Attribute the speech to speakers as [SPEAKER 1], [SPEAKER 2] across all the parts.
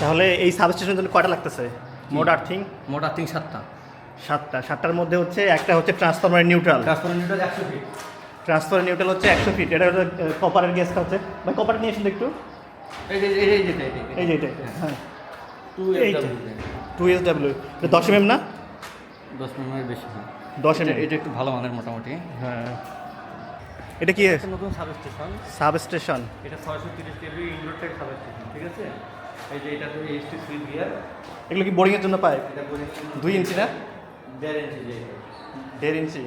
[SPEAKER 1] তাহলে এই সাবস্টেশনের জন্য কয়টা লাগতেছে? মোট আর্থিং?
[SPEAKER 2] মোট আর্থিং সাতটা।
[SPEAKER 1] সাতটা। সাতটার মধ্যে হচ্ছে একটা হচ্ছে ট্রান্সফরমার নিউট্রাল
[SPEAKER 2] ট্রান্সফার নিউট্রাল একশো ফিট
[SPEAKER 1] ট্রান্সফার নিউট্রাল হচ্ছে একশো ফিট এটা হচ্ছে কপারের গ্যাসটা হচ্ছে। ভাই কপার নিয়ে আসুন একটু।
[SPEAKER 2] এই যে এই যে-
[SPEAKER 1] এটা হ্যাঁ।
[SPEAKER 2] টু
[SPEAKER 1] এস ডাব্লিউ দশ এম না?
[SPEAKER 2] দশ মিনিটের বেশি
[SPEAKER 1] দশ এম
[SPEAKER 2] এটা- এটা একটু ভালো মানের মোটামুটি।
[SPEAKER 1] হ্যাঁ। এটা কি?
[SPEAKER 2] নতুন সাবস্টেশন
[SPEAKER 1] সাবস্টেশন
[SPEAKER 2] এটা ছয়শো তিরিশ কেভি ইনডোর টাইপ সাবস্টেশন ঠিক আছে? এই যে এটা তো এইচটি সুইচ গিয়ার
[SPEAKER 1] এগুলো কি বোরিংয়ের জন্য পাইপ
[SPEAKER 2] এটা করে
[SPEAKER 1] দুই ইঞ্চি না?
[SPEAKER 2] দেড় ইঞ্চি যে
[SPEAKER 1] দেড় ইঞ্চি।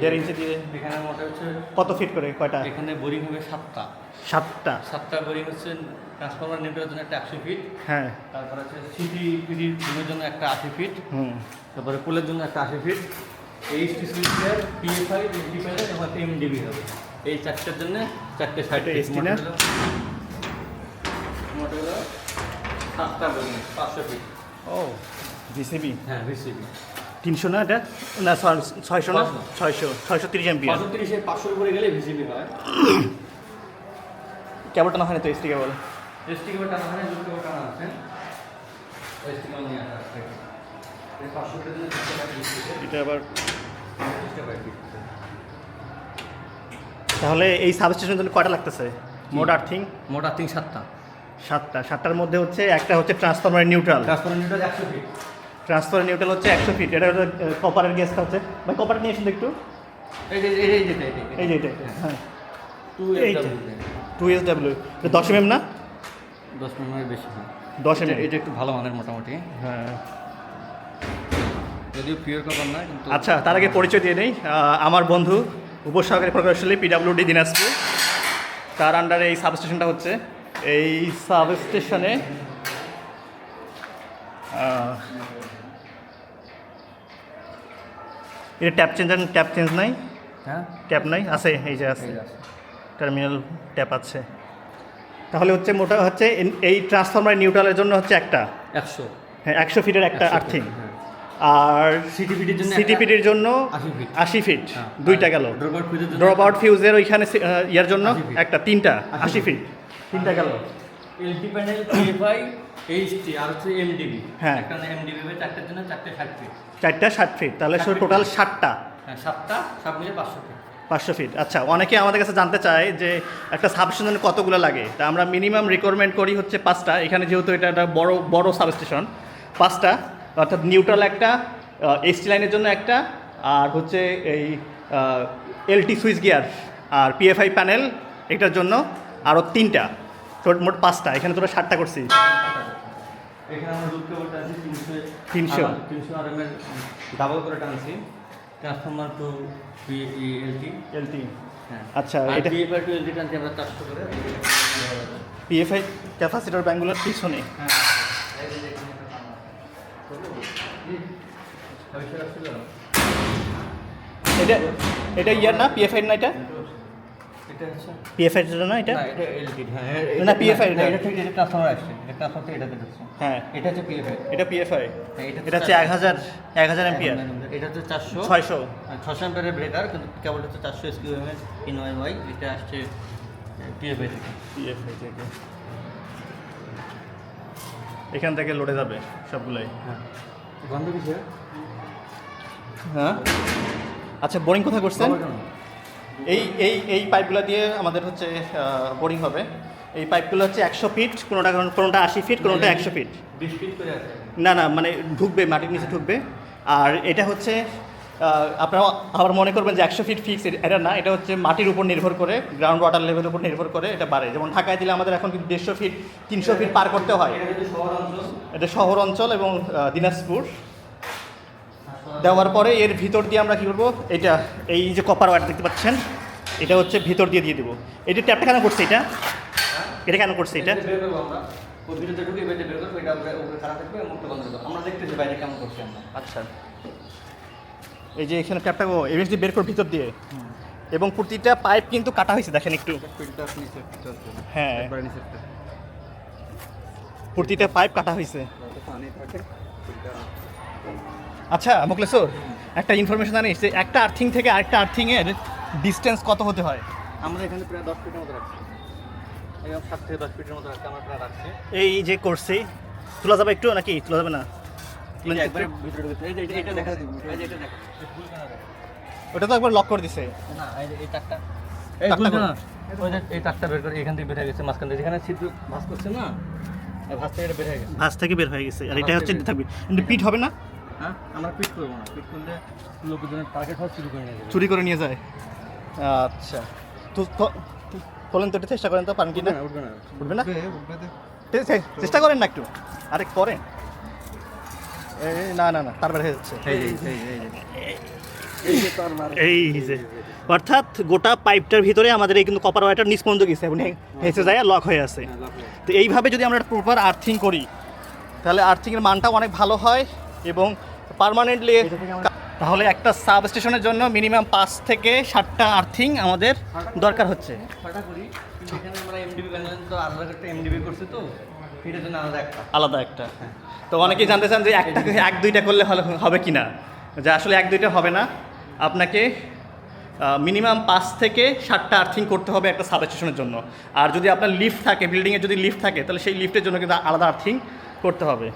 [SPEAKER 2] দেড়
[SPEAKER 1] ইঞ্চি দিয়ে।
[SPEAKER 2] এখানে মোটা হচ্ছে
[SPEAKER 1] কত ফিট করে কয়টা?
[SPEAKER 2] এখানে বোরিং হবে সাতটা।
[SPEAKER 1] সাতটা।
[SPEAKER 2] সাতটা বোরিং হচ্ছে ট্রান্সফরমার নিউট্রালের জন্য একটা একশো ফিট
[SPEAKER 1] হ্যাঁ।
[SPEAKER 2] তারপর হচ্ছে সিটি পিডির রুমের জন্য একটা আশি ফিট
[SPEAKER 1] হুম।
[SPEAKER 2] তারপরে পোলের জন্য একটা আশি feet HT switch gear PFI independent এবং এমডিবি হবে। এই চারটার জন্য চারটে সাইড
[SPEAKER 1] ST না?
[SPEAKER 2] মোটর হলো সাতটা বোরিং পাঁচশো ফিট
[SPEAKER 1] ও জিসিবি
[SPEAKER 2] হ্যাঁ ভিসিবি
[SPEAKER 1] তিনশো না এটা? না ছয়শো না? ছয়শো ছয়শো তিরিশ এমপি
[SPEAKER 2] পাঁচশো তিরিশে পাঁচশোর উপরে গেলে ভিসিবি হয়।
[SPEAKER 1] হয় না তো এসটি কেবল?
[SPEAKER 2] এসটি কেবল টানা হয় দুটো কেবল টানা আছে। এসটি কেবল নিয়ে আসা
[SPEAKER 1] এটা আবার তাহলে এই সাবস্টেশনের জন্য কয়টা লাগতেছে? মোট আর্থিং
[SPEAKER 2] মোট আর্থিং সাতটা।
[SPEAKER 1] সাতটা সাতটার মধ্যে হচ্ছে একটা হচ্ছে ট্রান্সফরমার নিউট্রাল
[SPEAKER 2] ট্রান্সফার নিউট্রাল একশো ফিট
[SPEAKER 1] ট্রান্সফার নিউট্রাল হচ্ছে একশো ফিট এটা হচ্ছে কপারের গ্যাসটা হচ্ছে। ভাই কপার নিয়ে আসুন একটু।
[SPEAKER 2] এই যে এই যে-
[SPEAKER 1] হ্যাঁ।
[SPEAKER 2] টু
[SPEAKER 1] এইটা। টু এস ডাব্লিউ দশ এম এম না?
[SPEAKER 2] দশ এম মিনিটের বেশি
[SPEAKER 1] দশ এম
[SPEAKER 2] এটা একটু ভালো মানের মোটামুটি।
[SPEAKER 1] হ্যাঁ।
[SPEAKER 2] যদিও পিওর কভার না কিন্তু
[SPEAKER 1] আচ্ছা তার আগে পরিচয় দিয়ে নেই। আমার বন্ধু উপসহকারী প্রকৌশলী পিডাব্লিউডি দিনাজপুর। তার আন্ডারে এই সাবস্টেশনটা হচ্ছে। এই সাব স্টেশনে এটা ট্যাপ চেঞ্জ ট্যাপ চেঞ্জ নাই?
[SPEAKER 2] হ্যাঁ।
[SPEAKER 1] ট্যাপ নাই? আছে এই যে আছে। টার্মিনাল ট্যাপ আছে। তাহলে হচ্ছে মোটা হচ্ছে এই ট্রান্সফরমার নিউট্রালের জন্য হচ্ছে একটা?
[SPEAKER 2] একশো।
[SPEAKER 1] হ্যাঁ একশো ফিটের একটা আর্থিং।
[SPEAKER 2] হ্যাঁ।
[SPEAKER 1] আর
[SPEAKER 2] সিটিপিটির জন্য
[SPEAKER 1] সিটিপিটির জন্য আশি ফিট।
[SPEAKER 2] হ্যাঁ।
[SPEAKER 1] দুইটা গেল।
[SPEAKER 2] ড্রপ আউট
[SPEAKER 1] ফিউজের ওইখানে ইয়ার জন্য একটা তিনটা আশি ফিট। তিনটা গেল।
[SPEAKER 2] এলটি প্যানেল পিএফআই এইচটি আর হচ্ছে এমডিবি
[SPEAKER 1] হ্যাঁ।
[SPEAKER 2] একটা এমডিবি হবে চারটের জন্য চারটে ষাট ফিট
[SPEAKER 1] চারটা ষাট ফিট তাহলে টোটাল ষাটটা
[SPEAKER 2] হ্যাঁ সাতটা সব মিলে পাঁচশো ফিট
[SPEAKER 1] পাঁচশো ফিট আচ্ছা অনেকে আমাদের কাছে জানতে চায় যে একটা সাবস্টেশন কতগুলো লাগে। তা আমরা মিনিমাম রিকোয়ারমেন্ট করি হচ্ছে পাঁচটা। এখানে যেহেতু এটা একটা বড় বড় সাবস্টেশন পাঁচটা অর্থাৎ নিউট্রাল একটা এসটি লাইনের জন্য একটা আর হচ্ছে এই এলটি সুইচ গিয়ার আর পিএফআই প্যানেল এটার জন্য আরও তিনটা। টোট মোট পাঁচটা এখানে তোরা ষাটটা করছি
[SPEAKER 2] এখানে আমরা রুট কেবল টানছি তিনশো
[SPEAKER 1] 300
[SPEAKER 2] তিনশো আর এম ডাবল করে টানছি। ট্রান্সফরমার টু এলটি
[SPEAKER 1] এলটি
[SPEAKER 2] হ্যাঁ।
[SPEAKER 1] আচ্ছা, এটা-
[SPEAKER 2] পিএফআই টু এলটি টানছি আমরা চারশো করে।
[SPEAKER 1] পিএফআই ক্যাপাসিটার ব্যাঙ্কগুলোর পিছনে।
[SPEAKER 2] হ্যাঁ?
[SPEAKER 1] এটা এটা ইয়ার না পিএফআই না এটা?
[SPEAKER 2] এটা হচ্ছে
[SPEAKER 1] পিএফআই না এটা?
[SPEAKER 2] না, এটা LT, হ্যাঁ,
[SPEAKER 1] না,
[SPEAKER 2] এটা-
[SPEAKER 1] এটা।
[SPEAKER 2] এটা থেকে এটা ট্রান্সফরমার আসছে এটা ট্রান্সফার থেকে এটাতে ঢুকছে
[SPEAKER 1] হ্যাঁ।
[SPEAKER 2] এটা হচ্ছে পিএফআই
[SPEAKER 1] এটা পিএফআই
[SPEAKER 2] হ্যাঁ, এটা
[SPEAKER 1] এটা হচ্ছে এক হাজার এক হাজার এমপিয়ার
[SPEAKER 2] এটা হচ্ছে চারশো।
[SPEAKER 1] ছয়শো।
[SPEAKER 2] ছশো এম্পিয়ারের ব্রেকার কিন্তু কেবল হচ্ছে চারশো এম ইন ওয়াই এটা আসছে পিএফআই থেকে।
[SPEAKER 1] পিএফআই থেকে। এখান থেকে লোডে যাবে সবগুলাই।
[SPEAKER 2] হ্যাঁ। গন্ধ
[SPEAKER 1] হ্যাঁ? আচ্ছা বোরিং কোথায় করছেন এই এই এই পাইপগুলো দিয়ে আমাদের হচ্ছে বোরিং হবে। এই পাইপগুলো হচ্ছে একশো ফিট কোনোটা কোনোটা আশি ফিট কোনোটা একশো ফিট।
[SPEAKER 2] বিশ ফিট করে আছে।
[SPEAKER 1] না না মানে ঢুকবে মাটির নিচে ঢুকবে। আর এটা হচ্ছে আপনারা আবার মনে করবেন যে একশো ফিট ফিক্স এটা না এটা হচ্ছে মাটির উপর নির্ভর করে গ্রাউন্ড ওয়াটার লেভেলের উপর নির্ভর করে এটা বাড়ে। যেমন ঢাকায় দিলে আমাদের এখন কিন্তু দেড়শো ফিট তিনশো ফিট পার করতে হয়।
[SPEAKER 2] এটা শহর অঞ্চল।
[SPEAKER 1] এটা শহর অঞ্চল এবং দিনাজপুর। দেওয়ার পরে এর ভিতর দিয়ে আমরা কী করব? এটা এই যে কপার ওয়ার দেখতে পাচ্ছেন এটা হচ্ছে ভিতর দিয়ে দিয়ে দেবো। এটা ট্যাপটা কেন করছে এটা? এটা কেন করছে এটা? আচ্ছা। এই যে এখানে ট্যাপটা এমএসডি বের করে ভিতর দিয়ে। এবং প্রতিটা পাইপ কিন্তু কাটা হয়েছে দেখেন একটু। হ্যাঁ। প্রতিটা পাইপ কাটা হয়েছে। আচ্ছা মোকলেশ্বর একটা ইনফরমেশন জানিস যে একটা আর্থিং থেকে আরেকটা আর্থিং এর ডিস্টেন্স কত হতে হয়?
[SPEAKER 2] আমরা এখানে প্রায় দশ ফিটের মতো রাখছি। সাত থেকে দশ ফিটের মতো একটা আমরা প্রায় রাখছি।
[SPEAKER 1] এই যে করছি তোলা যাবে একটু নাকি? তোলা যাবে না?
[SPEAKER 2] এই যে ভিতরে ঢুকেছে। এই যে এটা- এটা দেখা দিবো। এই যে এটা দেখা
[SPEAKER 1] ওটা তো একবার লক করে দিছে।
[SPEAKER 2] না এই যে এই না ওই যে এই তারটা বের করে এখান থেকে বের হয়ে গেছে মাঝখান থেকে যেখানে ছিদ্র ভাঁজ করছে না ভাঁজ থেকে বের হয়ে গেছে।
[SPEAKER 1] ভাঁজ থেকে বের হয়ে গেছে। আর এটা হচ্ছে
[SPEAKER 2] থেকে
[SPEAKER 1] থাকবে। পিট হবে না?
[SPEAKER 2] হ্যাঁ? আমরা পিট করব না। পিট করলে লোকজনের টার্গেট হওয়া শুরু করে নিয়ে যাবে
[SPEAKER 1] চুরি করে নিয়ে যায়। আচ্ছা। তো তো- তো- বলেন তো চেষ্টা করেন তো পান কি না?
[SPEAKER 2] উঠবে না
[SPEAKER 1] উঠবে না। চেষ্টা করেন না একটু। আরে করেন। না না না তার যাচ্ছে।
[SPEAKER 2] এই যে এই
[SPEAKER 1] অর্থাৎ গোটা পাইপটার ভিতরে আমাদের এই কিন্তু কপার ওয়ারটা নিচ পর্যন্ত গেছে এবং হেসে যায় লক হয়ে আছে। তো এইভাবে যদি আমরা প্রপার আর্থিং করি তাহলে আর্থিংয়ের মানটাও অনেক ভালো হয় এবং পার্মানেন্টলি তাহলে একটা সাব স্টেশনের জন্য মিনিমাম পাঁচ থেকে সাতটা আর্থিং আমাদের দরকার হচ্ছে।
[SPEAKER 2] আলাদা একটা তো
[SPEAKER 1] অনেকেই জানতে চান যে একটা এক দুইটা করলে হবে কি না যে আসলে এক দুইটা হবে না। আপনাকে মিনিমাম পাঁচ থেকে সাতটা আর্থিং করতে হবে একটা সাব স্টেশনের জন্য। আর যদি আপনার লিফট থাকে বিল্ডিংয়ে যদি লিফট থাকে তাহলে সেই লিফটের জন্য কিন্তু আলাদা আর্থিং করতে হবে।